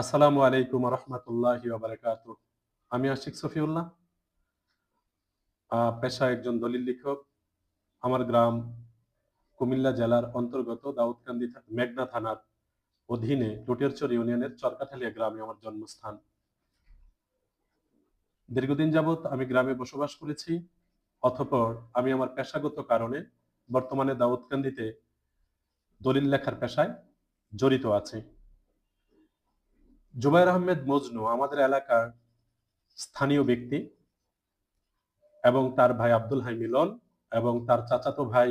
আসসালামু আলাইকুম রহমতুল্লাহি বারাকাত আমি আশিক সফিউল্লাহ পেশায় একজন দলিল লেখক। আমার গ্রাম কুমিল্লা জেলার অন্তর্গত দাউদকান্দি মেঘনা থানার অধীনে লুটিয়ারচর ইউনিয়নের চরকাঠালিয়া গ্রামে আমার জন্মস্থান। দীর্ঘদিন যাবৎ আমি গ্রামে বসবাস করেছি অথপর আমি আমার পেশাগত কারণে বর্তমানে দাউদকান্দিতে দলিল লেখার পেশায় জড়িত আছি। জুবাইর আহমেদ মজনু আমাদের এলাকার স্থানীয় ব্যক্তি এবং তার ভাই আব্দুল হাই মিলন এবং তার চাচাতো ভাই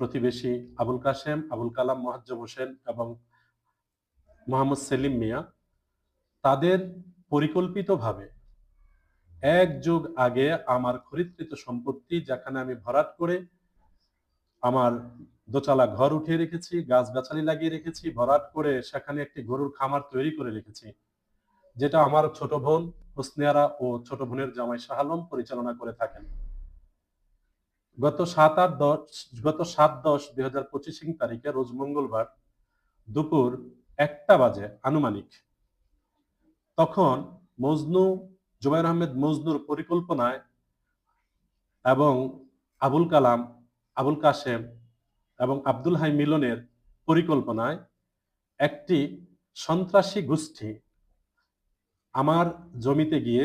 প্রতিবেশী আবুল কাশেম, আবুল কালাম মোহাজ্জম হোসেন এবং মোহাম্মদ সেলিম মিয়া, তাদের পরিকল্পিতভাবে এক যুগ আগে আমার খরিদকৃত সম্পত্তি যেখানে আমি ভরাট করে আমার দোচালা ঘর উঠিয়ে রেখেছি, গাছগাছালি লাগিয়ে রেখেছি, ভরাট করে সেখানে একটি গরুর খামার তৈরি করে রেখেছি। যেটা আমার ছোট বোন হোসনিয়ারা ও ছোট বোনের জামাই শাহ আলম পরিচালনা করে থাকেন। গত সাত আট দশ, গত সাত দশ দুই হাজার পঁচিশ তারিখে রোজ মঙ্গলবার দুপুর একটা বাজে আনুমানিক। তখন মজনু, জুবাইর আহমেদ মজনুর পরিকল্পনায় এবং আবুল কালাম, আবুল কাশেম এবং আব্দুল হাই মিলনের পরিকল্পনায় একটি সন্ত্রাসী গোষ্ঠী আমার জমিতে গিয়ে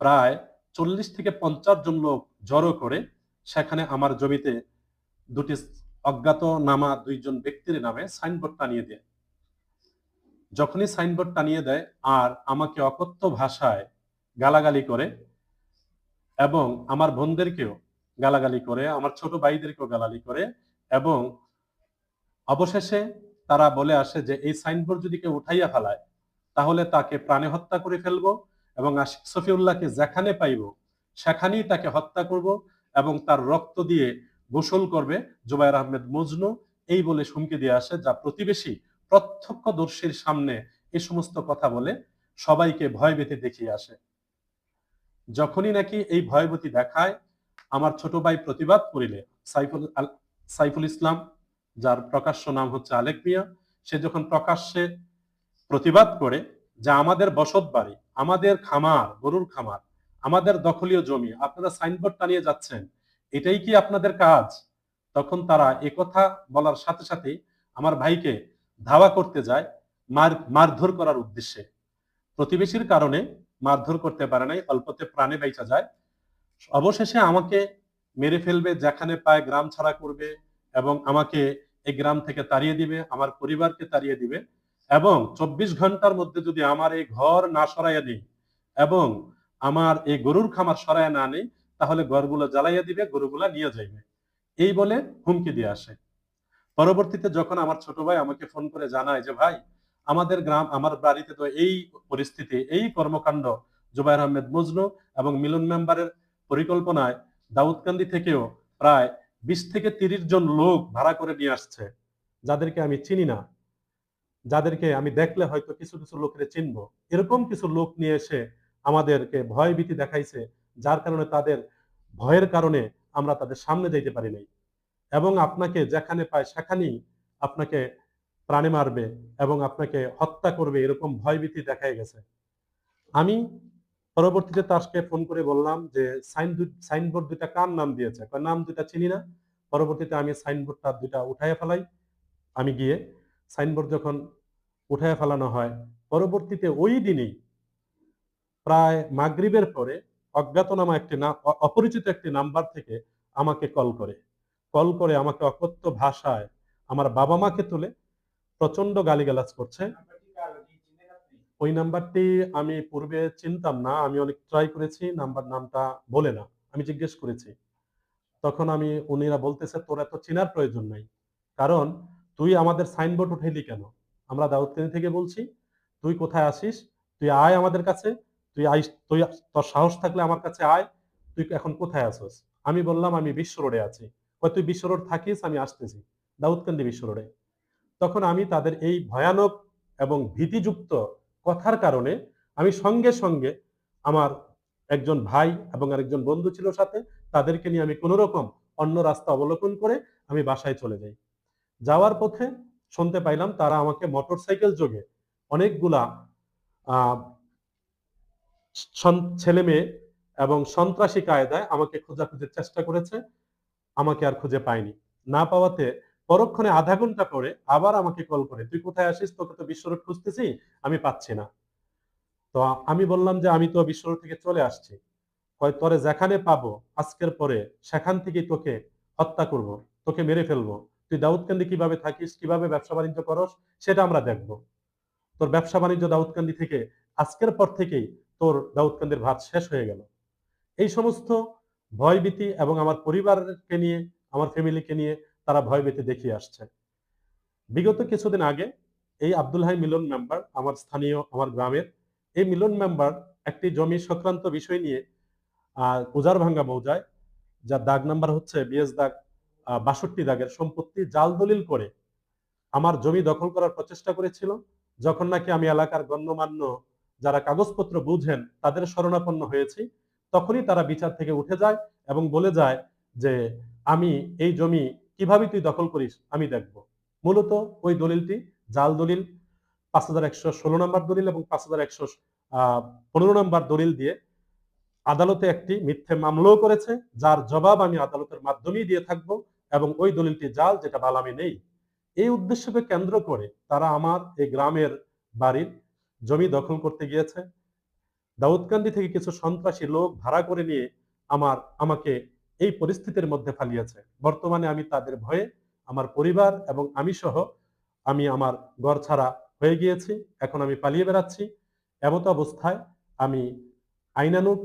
প্রায় চল্লিশ থেকে পঞ্চাশ জন লোক জড়ো করে সেখানে আমার জমিতে দুটি অজ্ঞাত নামা দুইজন ব্যক্তির নামে সাইনবোর্ড টানিয়ে দেয়। যখনই সাইনবোর্ড টানিয়ে দেয় আর আমাকে অকথ্য ভাষায় গালাগালি করে এবং আমার বোনদেরকেও গালাগালি করে, আমার ছোট ভাইদেরকেও গালাগালি করে এবং অবশেষে তারা বলে আসে যে, এই সাইনবোর্ড যদি কেউ উঠাইয়া ফেলায়, তাহলে তাকে প্রাণে হত্যা করে ফেলব এবং আশিক সফিউল্লাহকে যেখানে পাইব, সেখানেই তাকে হত্যা করব এবং তার রক্ত দিয়ে গোসল করবে জুবাইর আহমেদ মজনু। এই বলে হুমকি দিয়ে আসে, যা প্রতিবেশী প্রত্যক্ষদর্শীর সামনে এই সমস্ত কথা বলে সবাইকে ভয়ভীতি দেখিয়ে আসে। যখনই নাকি এই ভয়ভীতি দেখায়, আমার ছোট ভাই প্রতিবাদ করিলে, সাইফুল সাইফুল ইসলাম, যার প্রকাশ্য নাম হচ্ছে আলেক মিয়া, সে যখন প্রকাশ্যে প্রতিবাদ করে যে আমাদের বসত বাড়ি, আমাদের খামার, গরুর খামার, আমাদের দখলীয় জমি, আপনারা সাইনবোর্ড টানিয়ে যাচ্ছেন, এটাই কি আপনাদের কাজ? তখন তারা একথা বলার সাথে সাথে আমার ভাইকে ধাওয়া করতে যায় মার, মারধর করার উদ্দেশ্যে। প্রতিবেশীর কারণে মারধর করতে পারে নাই, অল্পতে প্রাণে বাইচা যায়। অবশেষে আমাকে মেরে ফেলবে, যেখানে পায় গ্রাম ছাড়া করবে এবং আমাকে এই গ্রাম থেকে তাড়িয়ে দিবে, আমার পরিবারকে তাড়িয়ে দিবে এবং চব্বিশ ঘণ্টার মধ্যে যদি আমার এই ঘর না সরাইয়া দিই এবং আমার এই গরুর খামার সরাইয়া না নেই তাহলে ঘরগুলো জ্বালাইয়া দিবে, গরুগুলা নিয়ে যাইবে। এই বলে হুমকি দিয়ে আসে। পরবর্তীতে যখন আমার ছোট ভাই আমাকে ফোন করে জানায় যে, ভাই, আমাদের গ্রাম, আমার বাড়িতে তো এই পরিস্থিতি, এই কর্মকাণ্ড, জুবাইর আহমেদ মজনু এবং মিলন মেম্বারের পরিকল্পনায় দাউদকান্দি থেকেও প্রায় বিশ থেকে তিরিশ জন লোক ভাড়া করে নিয়ে আসছে, যাদেরকে আমি চিনি না। যাদেরকে আমি দেখলে হয়তো কিছু কিছু লোকের চিনবো। এরকম কিছু লোক নিয়ে এসে আমাদেরকে ভয় ভীতি দেখাইছে, যার কারণে তাদের ভয়ের কারণে আমরা তাদের সামনে যাইতে পারি নাই। এবং আপনাকে যেখানে পায় সেখানেই আপনাকে প্রাণে মারবে এবং আপনাকে হত্যা করবে, এরকম ভয় ভীতি দেখাই গেছে। আমি পরবর্তীতে তারকে ফোন করে বললাম যে, সাইন সাইনবোর্ড দুইটা কার নাম দিয়েছে? কয়, নাম দুইটা চিনি না। পরবর্তীতে আমি সাইনবোর্ডটা দুইটা উঠাইয়া ফেলাই। আমি গিয়ে সাইনবোর্ড যখন উঠাইয়া ফেলানো হয়, পরবর্তীতে ওই দিনেই প্রায় মাগরিবের পরে অজ্ঞাতনামা একটি না অপরিচিত একটি নাম্বার থেকে আমাকে কল করে। কল করে আমাকে অকথ্য ভাষায় আমার বাবা মাকে তুলে প্রচণ্ড গালিগালাজ করছে। ওই নাম্বারটি আমি পূর্বে চিনতাম না, আমি অনেক ট্রাই করেছি, নাম্বার নামটা বলে না, আমি জিজ্ঞেস করেছি। তখন আমি, উনিরা বলতেছে, তোর এত চেনার প্রয়োজন নাই। কারণ তুই আমাদের সাইনবোর্ড উঠাইলি কেন? আমরা দাউদকানি থেকে বলছি, তুই কোথায় আসিস তুই আয় আমাদের কাছে, তুই আইস, তুই তোর সাহস থাকলে আমার কাছে আয়, তুই এখন কোথায় আছিস? আমি বললাম, আমি বিশ্ব রোডে আছি। তুই বিশ্ব রোড থাকিস, আমি আসতেছি, দাউদকান্দি বিশ্ব রোডে। তখন আমি তাদের এই ভয়ানক এবং ভীতিযুক্ত কথার কারণে আমি সঙ্গে সঙ্গে আমার একজন ভাই এবং আরেকজন বন্ধু ছিল সাথে, তাদেরকে নিয়ে আমি কোনো রকম অন্য রাস্তা অবলোকন করে আমি বাসায় চলে যাই। যাওয়ার পথে শুনতে পাইলাম তারা আমাকে মোটর সাইকেল যোগে অনেকগুলা ছেলে মেয়ে এবং সন্ত্রাসী কায়দায় আমাকে খোঁজাখুঁজির চেষ্টা করেছে, আমাকে আর খুঁজে পায়নি। না পাওয়াতে পরক্ষণে আধা ঘণ্টা পরে আবার আমাকে কল করে, তুই কোথায় আসিস তোকে তো বিশ্বরোড খুঁজতেছি, আমি পাচ্ছি না। তো আমি বললাম যে, আমি তো বিশ্বরোড থেকে চলে আসছি। হয় তোরে যেখানে পাবো, আজকের পরে সেখান থেকেই তোকে হত্যা করব, তোকে মেরে ফেলব। তুই দাউদকান্দি কীভাবে থাকিস, কীভাবে ব্যবসা বাণিজ্য করস, সেটা আমরা দেখব। তোর ব্যবসা বাণিজ্য দাউদকান্দি থেকে, আজকের পর থেকেই তোর দাউদকান্দির ভাত শেষ হয়ে গেল। এই সমস্ত ভয়ভীতি এবং আমার পরিবারকে নিয়ে, আমার ফ্যামিলিকে নিয়ে তারা ভয়ভীতি দেখিয়ে আসছে। বিগত কিছুদিন আগে এই আব্দুল হাই মিলন মেম্বার আমার স্থানীয়, আমার গ্রামের, এই মিলন মেম্বার একটি জমি সংক্রান্ত বিষয় নিয়ে আহ উজারভাঙ্গা মৌজায়, যার দাগ নাম্বার হচ্ছে বিএস দাগ বাষট্টি দাগের সম্পত্তি জাল দলিল করে আমার জমি দখল করার প্রচেষ্টা করেছিল, যখন নাকি আমি এলাকার গণ্যমান্য যারা কাগজপত্র বুঝেন তাদের শরণাপন্ন হয়েছি, তখনই তারা বিচার থেকে উঠে যায় এবং বলে যায় যে আমি এই জমি কীভাবে তুই দখল করিস, আমি দেখব। মূলত ওই দলিলটি জাল দলিল, পাঁচ হাজার একশো ষোলো নম্বর দলিল এবং পাঁচ হাজার একশো পনেরো নম্বর দলিল দিয়ে আদালতে একটি মিথ্যে মামলাও করেছে, যার জবাব আমি আদালতের মাধ্যমেই দিয়ে থাকব এবং ওই দলিলটি জাল, যেটা বালামি নেই। এই উদ্দেশ্যকে কেন্দ্র করে তারা আমার এই গ্রামের বাড়ির জমি দখল করতে গিয়েছে। দাউদকান্দি থেকে কিছু সন্ত্রাসী লোক ভাড়া করে নিয়ে আমার, আমাকে এই পরিস্থিতির মধ্যে ফালিয়েছে বর্তমানে আমি তাদের ভয়ে আমার পরিবার এবং আমি সহ আমি আমার ঘর ছাড়া হয়ে গিয়েছি। এখন আমি পালিয়ে বেড়াচ্ছি। এমত অবস্থায় আমি আইনানুগ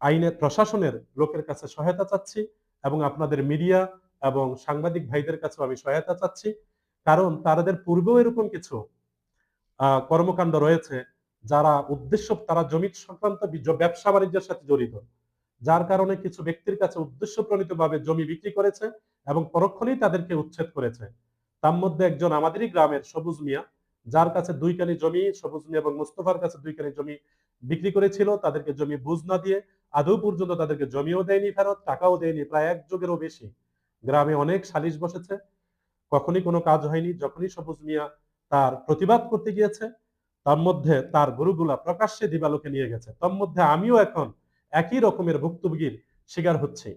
আইনের প্রশাসনের লোকের কাছে সহায়তা চাচ্ছি এবং আপনাদের মিডিয়া এবং সাংবাদিক ভাইদের কাছেও আমি সহায়তা চাচ্ছি। কারণ তাদের পূর্বেও এরকম কিছু কর্মকাণ্ড রয়েছে যারা উদ্দেশ্য তারা জমি সংক্রান্ত ব্যবসা বাণিজ্যের সাথে জড়িত। যার কারণে কিছু ব্যক্তির কাছে উদ্দেশ্য প্রণীতভাবে জমি বিক্রি করেছে এবং পরক্ষণেই তাদেরকে উচ্ছেদ করেছে। তার মধ্যে একজন আমাদেরই গ্রামের সবুজ মিয়া, যার কাছে দুই কানি জমি, সবুজ মিয়া এবং মুস্তফার কাছে দুই কানি জমি বিক্রি করেছিল, তাদেরকে জমি বুঝ না দিয়ে আদৌ পর্যন্ত তাদেরকে জমিও দেয়নি ফেরত, টাকাও দেয়নি, প্রায় এক যুগেরও বেশি। গ্রামে অনেক সালিশ বসেছে। কখনই কোনো কাজ হয়নি, যখনই সবুজ মিয়া তার প্রতিবাদ করতে গিয়েছে, তার মধ্যে তার গরুগুলা প্রকাশ্যে দিবালোকে নিয়ে গেছে। তার মধ্যে আমিও এখন একই রকমের ভুক্তভোগীর শিকার হচ্ছে।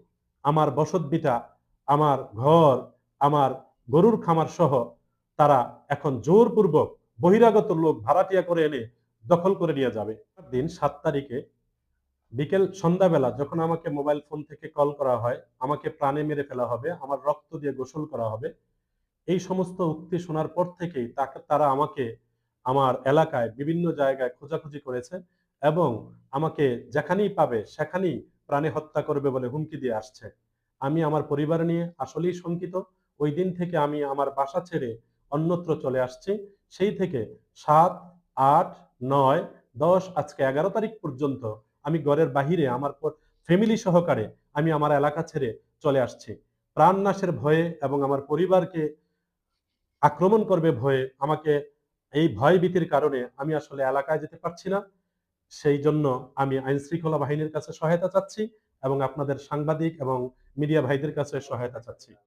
আমার বসতবিটা আমার ঘর, আমার গরুর খামার সহ তারা এখন জোরপূর্বক বহিরাগত লোক ভাড়াটিয়া করে এনে দখল করে নিয়ে যাবে। দিন সাত তারিখে বিকেল সন্ধ্যাবেলা যখন আমাকে মোবাইল ফোন থেকে কল করা হয়, আমাকে প্রাণে মেরে ফেলা হবে, আমার রক্ত দিয়ে গোসল করা হবে, এই সমস্ত উক্তি শোনার পর থেকেই তারা আমাকে, আমার এলাকায় বিভিন্ন জায়গায় খোঁজাখুঁজি করেছে। এবং আমাকে যেখানেই পাবে, সেখানেই প্রাণে হত্যা করবে বলে হুমকি দিয়ে আসছে। আমি আমার পরিবার নিয়ে আসলেই শঙ্কিত। ওই দিন থেকে আমি আমার বাসা ছেড়ে অন্যত্র চলে আসছি। সেই থেকে সাত, আট, নয়, দশ, আজকে এগারো তারিখ পর্যন্ত আমি ঘরের বাহিরে আমার ফ্যামিলি সহকারে আমি আমার এলাকা ছেড়ে চলে আসছি। প্রাণনাশের ভয়ে এবং আমার পরিবারকে আক্রমণ করবে ভয়ে আমাকে এই ভয় ভীতির কারণে আমি আসলে এলাকায় যেতে পারছি না। সেই জন্য আমি আইন শৃঙ্খলা বাহিনীর কাছে সহায়তা চাচ্ছি এবং আপনাদের সাংবাদিক এবং মিডিয়া ভাইদের কাছে সহায়তা চাচ্ছি।